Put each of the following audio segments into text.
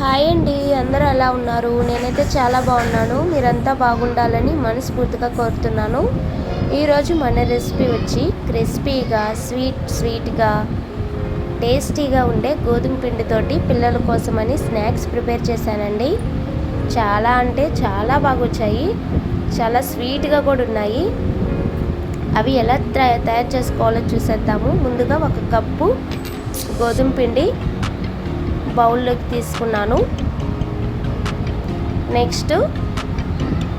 Hi అండి అందరూ ఎలా ఉన్నారు? నేనైతే చాలా బాగున్నాను. మీరంతా బాగుండాలని మనస్ఫూర్తిగా కోరుతున్నాను. ఈరోజు మన రెసిపీ వచ్చి క్రిస్పీగా స్వీట్ స్వీట్గా టేస్టీగా ఉండే గోధుమ పిండితోటి పిల్లల కోసమని స్నాక్స్ ప్రిపేర్ చేశానండి. చాలా అంటే చాలా బాగా వచ్చాయి చాలా స్వీట్గా కూడా ఉన్నాయి. అవి ఎలా తయారు చేసుకోవాలో చూసేద్దాము. ముందుగా ఒక కప్పు గోధుమ పిండి బౌల్లోకి తీసుకున్నాను. నెక్స్ట్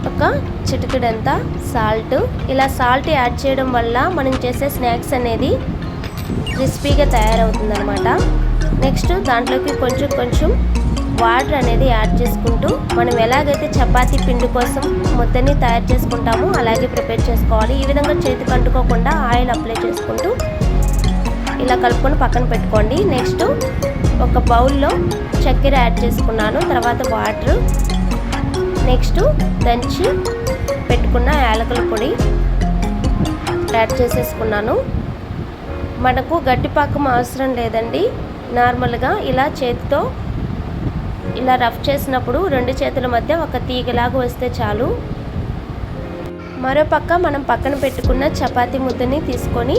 ఒక చిటికెడంతా సాల్ట్. ఇలా సాల్ట్ యాడ్ చేయడం వల్ల మనం చేసే స్నాక్స్ అనేది క్రిస్పీగా తయారవుతుందనమాట నెక్స్ట్ దాంట్లోకి కొంచెం కొంచెం వాటర్ అనేది యాడ్ చేసుకుంటూ మనం ఎలాగైతే చపాతీ పిండి కోసం ముద్దని తయారు చేసుకుంటామో అలాగే ప్రిపేర్ చేసుకోవాలి. ఈ విధంగా చేతికి అంటుకోకుండా ఆయిల్ అప్లై చేసుకుంటూ ఇలా కలుపుకొని పక్కన పెట్టుకోండి. నెక్స్ట్ ఒక బౌల్లో చక్కెర యాడ్ చేసుకున్నాను. తర్వాత వాటర్ నెక్స్ట్ దంచి పెట్టుకున్న యాలకుల పొడి యాడ్ చేసేసుకున్నాను. మనకు గట్టిపాకం అవసరం లేదండి. నార్మల్గా ఇలా చేతితో ఇలా రఫ్ చేసినప్పుడు రెండు చేతుల మధ్య ఒక తీగలాగా వస్తే చాలు. మరోపక్క మనం పక్కన పెట్టుకున్న చపాతి ముద్దని తీసుకొని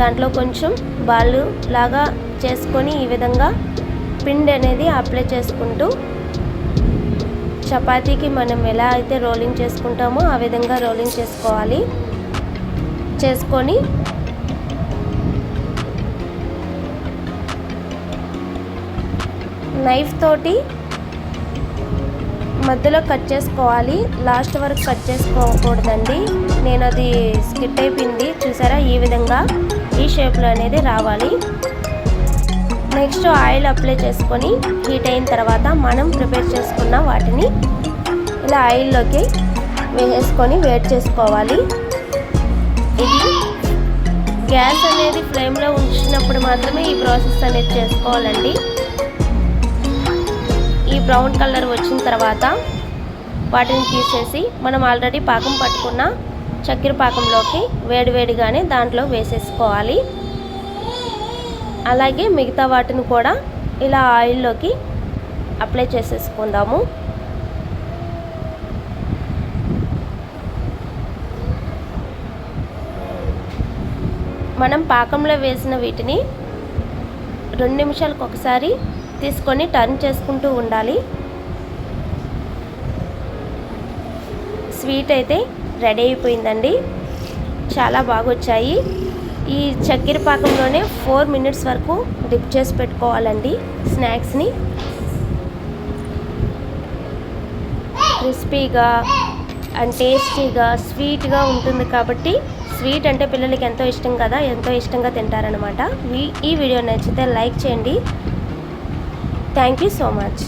దాంట్లో కొంచెం బాలు లాగా చేసుకొని ఈ విధంగా పిండి అనేది అప్లై చేసుకుంటూ చపాతీకి మనం ఎలా అయితే రోలింగ్ చేసుకుంటామో ఆ విధంగా రోలింగ్ చేసుకోవాలి. చేసుకొని నైఫ్ తోటి మధ్యలో కట్ చేసుకోవాలి. లాస్ట్ వరకు కట్ చేసుకోకూడదండి. నేను అది స్కిట్ అయిపోయింది. చూసారా? ఈ విధంగా ఈ షేప్లో అనేది రావాలి. నెక్స్ట్ ఆయిల్ అప్లై చేసుకొని హీట్ అయిన తర్వాత మనం ప్రిపేర్ చేసుకున్న వాటిని ఇలా ఆయిల్లోకి వేసుకొని వేట్ చేసుకోవాలి. ఇది గ్యాస్ అనేది ఫ్లేమ్లో ఉంచినప్పుడు మాత్రమే ఈ ప్రాసెస్ అనేది చేసుకోవాలండి. ఈ బ్రౌన్ కలర్ వచ్చిన తర్వాత వాటిని తీసేసి మనం ఆల్రెడీ పాకం పట్టుకున్న చక్కెర పాకంలోకి వేడివేడిగానే దాంట్లో వేసేసుకోవాలి. అలాగే మిగతా వాటిని కూడా ఇలా ఆయిల్లోకి అప్లై చేసేసుకుందాము. మనం పాకంలో వేసిన వీటిని రెండు నిమిషాలకు ఒకసారి తీసుకొని టర్న్ చేసుకుంటూ ఉండాలి. స్వీట్ అయితే రెడీ అయిపోయిందండి. చాలా బాగా వచ్చాయి ఈ చక్కెర పాకంలోనే ఫోర్ మినిట్స్ వరకు డిప్ చేసి పెట్టుకోవాలండి స్నాక్స్ని. క్రిస్పీగా అండ్ టేస్టీగా స్వీట్గా ఉంటుంది కాబట్టి స్వీట్ అంటే పిల్లలకి ఎంతో ఇష్టం కదా ఎంతో ఇష్టంగా తింటారనమాట ఈ వీడియో నచ్చితే లైక్ చేయండి. Thank you so much.